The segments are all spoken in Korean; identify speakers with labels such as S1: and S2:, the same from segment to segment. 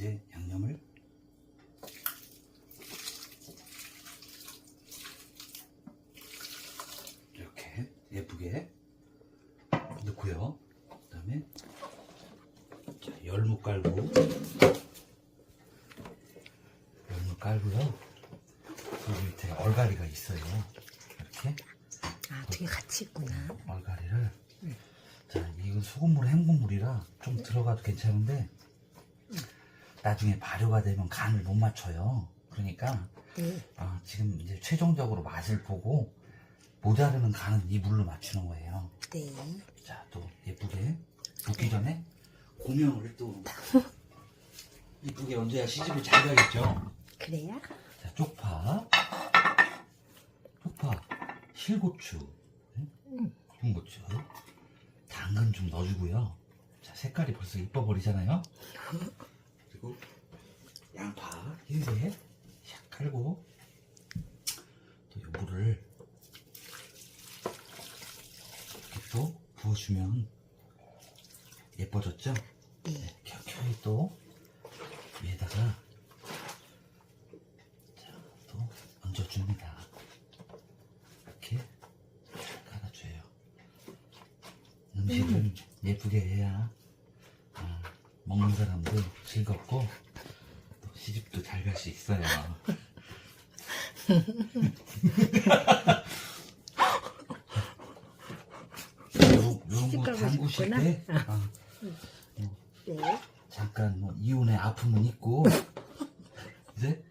S1: 이제 양념을 이렇게 예쁘게 넣고요. 그 다음에 자, 열무 깔고 열무 깔고요. 여기 밑에 얼갈이가 있어요. 이렇게
S2: 아, 두개 같이 있구나.
S1: 얼갈이를 자 이건 소금물 헹군물이라 좀 들어가도 괜찮은데 나중에 발효가 되면 간을 못 맞춰요. 그러니까
S2: 네.
S1: 아, 지금 이제 최종적으로 맛을 보고 모자르는 간은 이 물로 맞추는 거예요.
S2: 네.
S1: 자, 또 예쁘게 붓기 전에 고명을 또 이쁘게 얹어야 시집을 잘 가겠죠.
S2: 그래야?
S1: 자, 쪽파, 쪽파, 실고추,
S2: 음.
S1: 홍고추, 당근 좀 넣어주고요. 자, 색깔이 벌써 이뻐 버리잖아요. 그리고 양파 흰색 샥 깔고 또이 물을 이렇게 또 부어주면 예뻐졌죠?
S2: 네.
S1: 켜켜이 또 위에다가 자, 또 얹어줍니다. 이렇게 깔아줘요. 음식을 예쁘게 해야 아, 먹는 사람도 즐겁고 또 시집도 잘 갈 수 있어요.
S2: 시집
S1: 거
S2: 가고
S1: 담그실
S2: 싶구나.
S1: 때 아,
S2: 네.
S1: 잠깐 뭐 이혼의 아픔은 있고 이제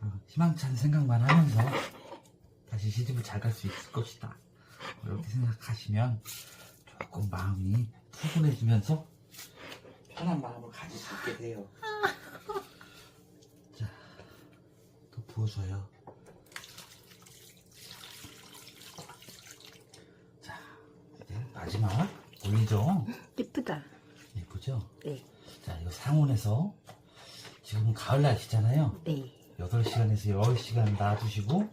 S1: 어, 희망찬 생각만 하면서 다시 시집을 잘 갈 수 있을 것이다 이렇게 생각하시면 조금 마음이 푸근해지면서 편한 마음을 가질 수 있게 돼요 자 또 부어줘요 자 이제 마지막 올리죠
S2: 예쁘다.
S1: 예쁘죠?
S2: 네.
S1: 자, 이거 상온에서 지금은 가을 날씨잖아요.
S2: 네.
S1: 8시간에서 10시간 놔두시고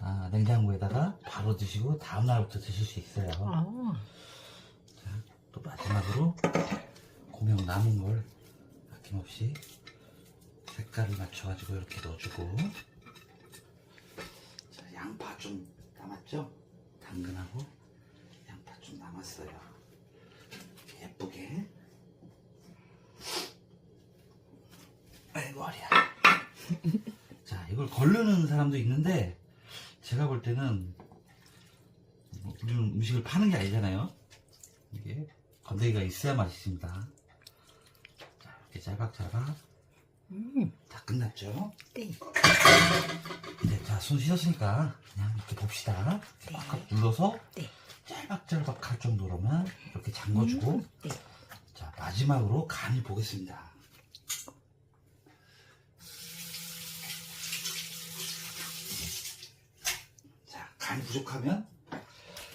S1: 아, 냉장고에다가 바로 드시고 다음 날부터 드실 수 있어요.
S2: 어.
S1: 또 마지막으로 고명 남은 걸 아낌없이 색깔을 맞춰가지고 이렇게 넣어주고 자, 양파 좀 남았죠? 당근하고 양파 좀 남았어요. 예쁘게 아이고 허리야 자 이걸 걸르는 사람도 있는데 제가 볼 때는 뭐 이런 음식을 파는 게 아니잖아요 이게 건더기가 있어야 맛있습니다. 자, 이렇게 짤박짤박
S2: 음.
S1: 다 끝났죠?
S2: 네.
S1: 네, 자, 손 씻었으니까 그냥 이렇게 봅시다. 이렇게 꽉꽉 눌러서
S2: 네.
S1: 짤박짤박 할 정도로만 이렇게 잠궈주고
S2: 음. 네.
S1: 자, 마지막으로 간을 보겠습니다. 자, 간이 부족하면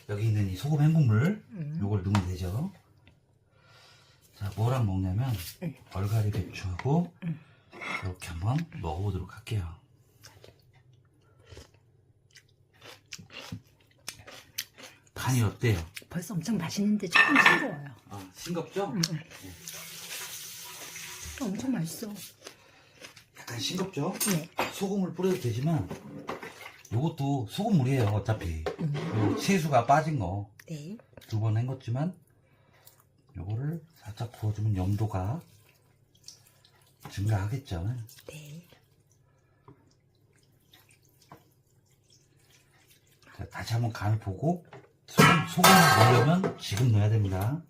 S1: 여기 있는 이 소금 헹군물
S2: 음.
S1: 요걸 넣으면 되죠. 자, 뭐랑 먹냐면
S2: 음.
S1: 얼갈이 배추하고 이렇게 한번 먹어보도록 할게요. 간이 어때요?
S2: 벌써 엄청 맛있는데 조금 싱거워요.
S1: 아, 싱겁죠?
S2: 음. 엄청 맛있어.
S1: 약간 싱겁죠?
S2: 네.
S1: 소금을 뿌려도 되지만 요것도 소금물이에요 어차피
S2: 음.
S1: 요 채수가 빠진 거
S2: 네.
S1: 두 번 헹궜지만 요거를 살짝 부어주면 염도가 증가하겠죠
S2: 네.
S1: 자, 다시 한번 간을 보고 소금, 소금을 넣으려면 지금 넣어야 됩니다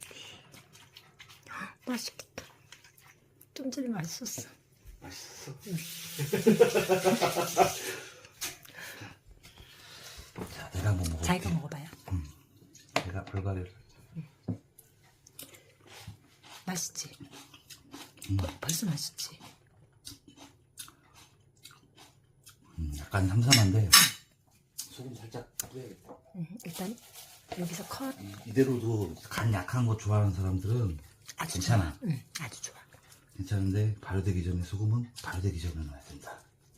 S2: 맛있겠다. 좀 전에 맛있었어.
S1: 맛있어 자 내가 한번 먹어볼게
S2: 자기가 먹어봐요.
S1: 내가 불가리를
S2: 맛있지?
S1: 음.
S2: 벌써 맛있지?
S1: 음, 약간 삼삼한데 소금 살짝 뿌려야겠다
S2: 음, 일단 여기서 컷.
S1: 이- 이대로도 간 약한 거 좋아하는 사람들은
S2: 아주
S1: 괜찮아.
S2: 좋아. 응, 아주 좋아.
S1: 괜찮은데 발효되기 전에 소금은 발효되기 전에 넣어야 된다.